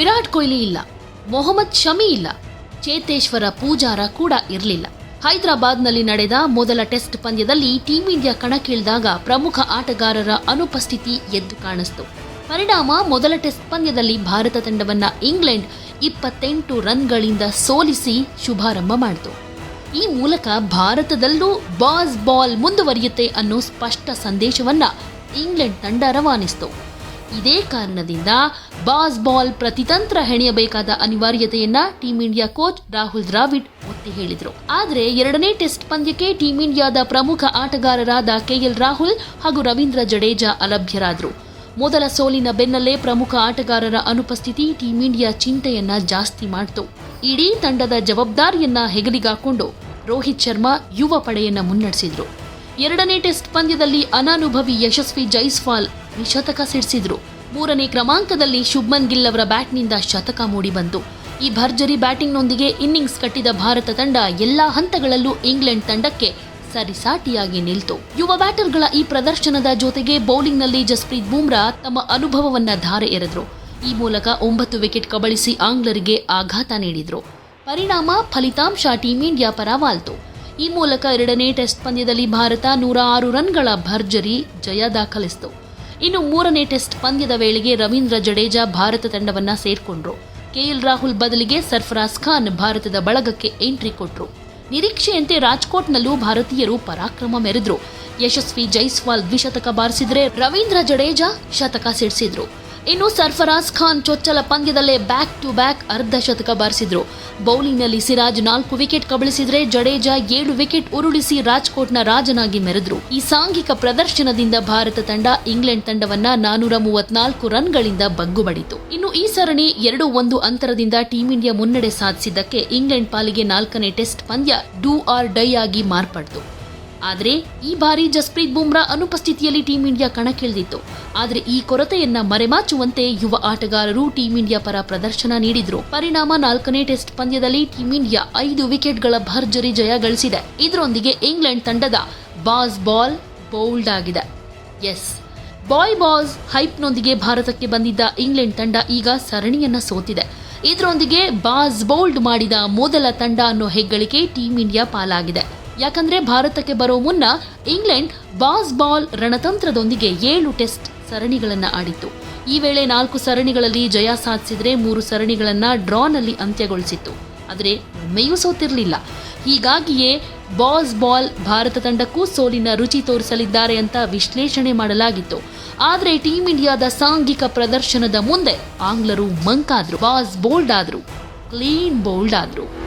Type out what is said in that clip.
ವಿರಾಟ್ ಕೊಹ್ಲಿ ಇಲ್ಲ. ಮೊಹಮ್ಮದ್ ಶಮಿ ಇಲ್ಲ. ಚೇತೇಶ್ವರ ಪೂಜಾರ ಕೂಡ ಇರಲಿಲ್ಲ. ಹೈದರಾಬಾದ್ನಲ್ಲಿ ನಡೆದ ಮೊದಲ ಟೆಸ್ಟ್ ಪಂದ್ಯದಲ್ಲಿ ಟೀಂ ಇಂಡಿಯಾ ಕಣಕ್ಕಿಳಿದಾಗ ಪ್ರಮುಖ ಆಟಗಾರರ ಅನುಪಸ್ಥಿತಿ ಎದ್ದು ಕಾಣಿಸ್ತು. ಪರಿಣಾಮ ಮೊದಲ ಟೆಸ್ಟ್ ಪಂದ್ಯದಲ್ಲಿ ಭಾರತ ತಂಡವನ್ನ ಇಂಗ್ಲೆಂಡ್ ಇಪ್ಪತ್ತೆಂಟು ರನ್ಗಳಿಂದ ಸೋಲಿಸಿ ಶುಭಾರಂಭ ಮಾಡಿತು. ಈ ಮೂಲಕ ಭಾರತದಲ್ಲೂ ಬಾಸ್ ಬಾಲ್ ಮುಂದುವರಿಯುತ್ತೆ ಅನ್ನೋ ಸ್ಪಷ್ಟ ಸಂದೇಶವನ್ನ ಇಂಗ್ಲೆಂಡ್ ತಂಡ ರವಾನಿಸಿತು. ಇದೇ ಕಾರಣದಿಂದ ಬಾಸ್ ಬಾಲ್ ಪ್ರತಿತಂತ್ರ ಹೆಣೆಯಬೇಕಾದ ಅನಿವಾರ್ಯತೆಯನ್ನ team India coach Rahul Dravid ಒತ್ತಿ ಹೇಳಿದರು. ಆದರೆ ಎರಡನೇ ಟೆಸ್ಟ್ ಪಂದ್ಯಕ್ಕೆ ಟೀಂ ಇಂಡಿಯಾದ ಪ್ರಮುಖ ಆಟಗಾರರಾದ ಕೆಎಲ್ ರಾಹುಲ್ ಹಾಗೂ ರವೀಂದ್ರ ಜಡೇಜಾ ಅಲಭ್ಯರಾದರು. ಮೊದಲ ಸೋಲಿನ ಬೆನ್ನಲ್ಲೇ ಪ್ರಮುಖ ಆಟಗಾರರ ಅನುಪಸ್ಥಿತಿ ಟೀಂ ಇಂಡಿಯಾ ಚಿಂತೆಯನ್ನ ಜಾಸ್ತಿ ಮಾಡಿತು. ಇಡೀ ತಂಡದ ಜವಾಬ್ದಾರಿಯನ್ನ ಹೆಗಲಿಗಾಕೊಂಡು ರೋಹಿತ್ ಶರ್ಮಾ ಯುವ ಪಡೆಯನ್ನ ಮುನ್ನಡೆಸಿದ್ರು. ಎರಡನೇ ಟೆಸ್ಟ್ ಪಂದ್ಯದಲ್ಲಿ ಅನಾನುಭವಿ ಯಶಸ್ವಿ ಜೈಸ್ವಾಲ್ ಶತಕ ಸಿಡಿಸಿದ್ರು. ಮೂರನೇ ಕ್ರಮಾಂಕದಲ್ಲಿ ಶುಭ್ಮನ್ ಗಿಲ್ ಅವರ ಬ್ಯಾಟ್ನಿಂದ ಶತಕ ಮೂಡಿಬಂತು ಈ ಭರ್ಜರಿ ಬ್ಯಾಟಿಂಗ್ನೊಂದಿಗೆ ಇನ್ನಿಂಗ್ಸ್ ಕಟ್ಟಿದ ಭಾರತ ತಂಡ ಎಲ್ಲಾ ಹಂತಗಳಲ್ಲೂ ಇಂಗ್ಲೆಂಡ್ ತಂಡಕ್ಕೆ ಸರಿಸಾಟಿಯಾಗಿ ನಿಲ್ತು. ಯುವ ಬ್ಯಾಟರ್ಗಳ ಈ ಪ್ರದರ್ಶನದ ಜೊತೆಗೆ ಬೌಲಿಂಗ್ನಲ್ಲಿ ಜಸ್ಪ್ರೀತ್ ಬೂಮ್ರಾ ತಮ್ಮ ಅನುಭವವನ್ನ ಧಾರೆ ಎರೆದರು. ಈ ಮೂಲಕ ಒಂಬತ್ತು ವಿಕೆಟ್ ಕಬಳಿಸಿ ಆಂಗ್ಲರಿಗೆ ಆಘಾತ ನೀಡಿದ್ರು. ಪರಿಣಾಮ ಫಲಿತಾಂಶ ಟೀಂ ಇಂಡಿಯಾ ಪರವಾಲ್ತು ಈ ಮೂಲಕ ಎರಡನೇ ಟೆಸ್ಟ್ ಪಂದ್ಯದಲ್ಲಿ ಭಾರತ ನೂರ ಆರು ರನ್ಗಳ ಭರ್ಜರಿ ಜಯ ದಾಖಲಿಸಿತು. ಇನ್ನು ಮೂರನೇ ಟೆಸ್ಟ್ ಪಂದ್ಯದ ವೇಳೆಗೆ ರವೀಂದ್ರ ಜಡೇಜಾ ಭಾರತ ತಂಡವನ್ನ ಸೇರ್ಕೊಂಡ್ರು. ಕೆಎಲ್ ರಾಹುಲ್ ಬದಲಿಗೆ ಸರ್ಫರಾಜ್ ಖಾನ್ ಭಾರತದ ಬಳಗಕ್ಕೆ ಎಂಟ್ರಿ ಕೊಟ್ರು. ನಿರೀಕ್ಷೆಯಂತೆ ರಾಜ್ಕೋಟ್ನಲ್ಲೂ ಭಾರತೀಯರು ಪರಾಕ್ರಮ ಮೆರೆದ್ರು. ಯಶಸ್ವಿ ಜೈಸ್ವಾಲ್ ದ್ವಿಶತಕ ಬಾರಿಸಿದ್ರೆ ರವೀಂದ್ರ ಜಡೇಜಾ ಶತಕ ಸಿಡಿಸಿದ್ರು. ಇನ್ನು ಸರ್ಫರಾಜ್ ಖಾನ್ ಚೊಚ್ಚಲ ಪಂದ್ಯದಲ್ಲೇ ಬ್ಯಾಕ್ ಟು ಬ್ಯಾಕ್ ಅರ್ಧ ಶತಕ ಬಾರಿಸಿದ್ರು. ಬೌಲಿಂಗ್ನಲ್ಲಿ ಸಿರಾಜ್ ನಾಲ್ಕು ವಿಕೆಟ್ ಕಬಳಿಸಿದ್ರೆ ಜಡೇಜಾ ಏಳು ವಿಕೆಟ್ ಉರುಳಿಸಿ ರಾಜ್ಕೋಟ್ನ ರಾಜನಾಗಿ ಮೆರೆದ್ರು. ಈ ಸಾಂಘಿಕ ಪ್ರದರ್ಶನದಿಂದ ಭಾರತ ತಂಡ ಇಂಗ್ಲೆಂಡ್ ತಂಡವನ್ನ ನಾನೂರ ಮೂವತ್ನಾಲ್ಕು ರನ್ಗಳಿಂದ ಬಗ್ಗುಬಡಿತು ಇನ್ನು ಈ ಸರಣಿ ಎರಡು ಒಂದು ಅಂತರದಿಂದ ಟೀಂ ಇಂಡಿಯಾ ಮುನ್ನಡೆ ಸಾಧಿಸಿದ್ದಕ್ಕೆ ಇಂಗ್ಲೆಂಡ್ ಪಾಲಿಗೆ ನಾಲ್ಕನೇ ಟೆಸ್ಟ್ ಪಂದ್ಯ ಡೂ ಆರ್ ಡೈ ಆಗಿ ಮಾರ್ಪಡ್ತು. ಆದರೆ ಈ ಬಾರಿ ಜಸ್ಪ್ರೀತ್ ಬುಮ್ರಾ ಅನುಪಸ್ಥಿತಿಯಲ್ಲಿ ಟೀಂ ಇಂಡಿಯಾ ಕಣಕ್ಕಿಳಿದಿತ್ತು. ಆದರೆ ಈ ಕೊರತೆಯನ್ನ ಮರೆಮಾಚುವಂತೆ ಯುವ ಆಟಗಾರರು ಟೀಂ ಇಂಡಿಯಾ ಪರ ಪ್ರದರ್ಶನ ನೀಡಿದ್ರು. ಪರಿಣಾಮ ನಾಲ್ಕನೇ ಟೆಸ್ಟ್ ಪಂದ್ಯದಲ್ಲಿ ಟೀಂ ಇಂಡಿಯಾ ಐದು ವಿಕೆಟ್ಗಳ ಭರ್ಜರಿ ಜಯ ಗಳಿಸಿದೆ. ಇದರೊಂದಿಗೆ ಇಂಗ್ಲೆಂಡ್ ತಂಡದ ಬಾಸ್ ಬಾಲ್ ಬೌಲ್ಡ್ ಆಗಿದೆ. ಎಸ್. ಬಾಯ್ ಬಾಸ್ ಹೈಪ್ನೊಂದಿಗೆ ಭಾರತಕ್ಕೆ ಬಂದಿದ್ದ ಇಂಗ್ಲೆಂಡ್ ತಂಡ ಈಗ ಸರಣಿಯನ್ನ ಸೋತಿದೆ. ಇದರೊಂದಿಗೆ ಬಾಸ್ ಬೌಲ್ಡ್ ಮಾಡಿದ ಮೊದಲ ತಂಡ ಅನ್ನೋ ಹೆಗ್ಗಳಿಕೆ ಟೀಂ ಇಂಡಿಯಾ ಪಾಲಾಗಿದೆ. ಯಾಕಂದ್ರೆ ಭಾರತಕ್ಕೆ ಬರೋ ಮುನ್ನ ಇಂಗ್ಲೆಂಡ್ ಬಾಸ್ ಬಾಲ್ ರಣತಂತ್ರದೊಂದಿಗೆ ಏಳು ಟೆಸ್ಟ್ ಸರಣಿಗಳನ್ನು ಆಡಿತ್ತು. ಈ ವೇಳೆ ನಾಲ್ಕು ಸರಣಿಗಳಲ್ಲಿ ಜಯ ಸಾಧಿಸಿದ್ರೆ ಮೂರು ಸರಣಿಗಳನ್ನು ಡ್ರಾನಲ್ಲಿ ಅಂತ್ಯಗೊಳಿಸಿತ್ತು. ಆದರೆ ಒಮ್ಮೆಯೂ ಸೋತಿರಲಿಲ್ಲ. ಹೀಗಾಗಿಯೇ ಬಾಸ್ ಬಾಲ್ ಭಾರತ ತಂಡಕ್ಕೂ ಸೋಲಿನ ರುಚಿ ತೋರಿಸಲಿದ್ದಾರೆ ಅಂತ ವಿಶ್ಲೇಷಣೆ ಮಾಡಲಾಗಿತ್ತು. ಆದರೆ ಟೀಂ ಇಂಡಿಯಾದ ಸಾಂಘಿಕ ಪ್ರದರ್ಶನದ ಮುಂದೆ ಆಂಗ್ಲರು ಮಂಕಾದ್ರು, ಬಾಸ್ ಬೋಲ್ಡ್ ಆದರು, ಕ್ಲೀನ್ ಬೋಲ್ಡ್ ಆದ್ರು.